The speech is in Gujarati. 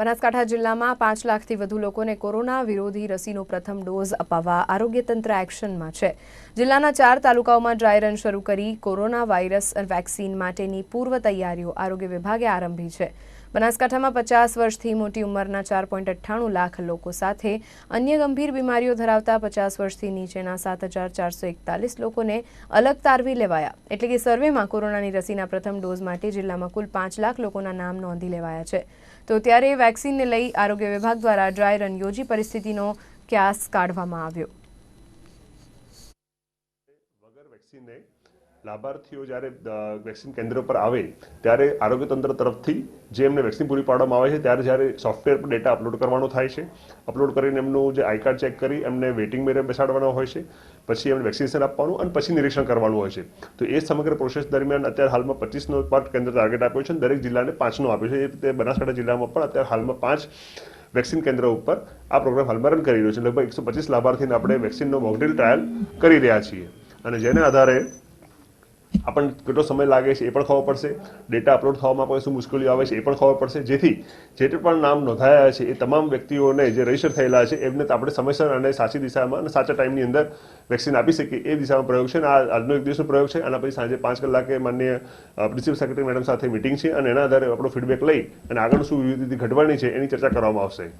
બનાસકાંઠા જિલ્લામાં પાંચ લાખથી વધુ લોકોને કોરોના વિરોધી રસીનો પ્રથમ ડોઝ અપાવવા આરોગ્ય તંત્ર એક્શનમાં છે. જિલ્લાના ચાર તાલુકાઓમાં ડ્રાય રન શરૂ કરી કોરોના વાયરસ વેક્સિન માટેની પૂર્વ તૈયારીઓ આરોગ્ય વિભાગે આરંભી છે. બનાસકાંઠામાં પચાસ વર્ષથી મોટી ઉંમરના ચાર પોઈન્ટ અઠ્ઠાણું લાખ લોકો સાથે અન્ય ગંભીર બીમારીઓ ધરાવતા પચાસ વર્ષથી નીચેના સાત હજાર ચારસો એકતાલીસ લોકોને અલગ તારવી લેવાયા. એટલે કે સર્વેમાં કોરોનાની રસીના પ્રથમ ડોઝ માટે જિલ્લામાં કુલ પાંચ લાખ લોકોના નામ નોંધી લેવાયા છે. તો ત્યારે વેક્સિનને લઈ આરોગ્ય વિભાગ દ્વારા ડ્રાય રન યોજી પરિસ્થિતિનો ક્યાસ કાઢવામાં આવ્યો. લાભાર્થીઓ જ્યારે વેક્સિન કેન્દ્ર પર આવે, ત્યારે આરોગ્ય તંત્ર તરફથી જે એમને વેક્સિન પૂરી પાડવામાં આવે છે, ત્યારે જ્યારે સોફ્ટવેર પર ડેટા અપલોડ કરવાનો થાય છે, અપલોડ કરીને એમનું જે આઈ કાર્ડ ચેક કરી, એમને વેઇટિંગ મેરે બેસાડવાનો હોય છે, પછી એમને વેક્સિનેશન આપવાનું અને પછી નિરીક્ષણ કરવાનું હોય છે. તો એ સમગ્ર પ્રોસેસ દરમિયાન અત્યારે હાલમાં પચીસનો પર કેન્દ્ર ટાર્ગેટ આપ્યો છે દરેક જિલ્લાને પાંચનો આપ્યો છે. એ રીતે બનાસકાંઠા જિલ્લામાં પણ અત્યારે હાલમાં પાંચ વેક્સિન કેન્દ્ર ઉપર આ પ્રોગ્રામ હાલમાં રન કરી રહ્યો છે. લગભગ એકસો પચીસ લાભાર્થીને આપણે વેક્સિનનો મોકડ્રીલ ટ્રાયલ કરી રહ્યા છીએ. અને જેને આધારે આપણને કેટલો સમય લાગે છે એ પણ ખબર પડશે. ડેટા અપલોડ થવામાં કોઈ શું મુશ્કેલીઓ આવે છે એ પણ ખબર પડશે. જેથી જે પણ નામ નોંધાયા છે એ તમામ વ્યક્તિઓને જે રજિસ્ટર થયેલા છે એમને આપણે સમયસર અને સાચી દિશામાં અને સાચા ટાઈમની અંદર વેક્સિન આપી શકીએ એ દિશામાં પ્રયોગ છે. અને આ આજનો એક દિવસનો પ્રયોગ છે. આના પછી સાંજે પાંચ કલાકે માન્ય પ્રિન્સિપલ સેક્રેટરી મેડમ સાથે મિટિંગ છે. અને એના આધારે આપણો ફીડબેક લઈ અને આગળ શું વિવિધ ઘટવાની છે એની ચર્ચા કરવામાં આવશે.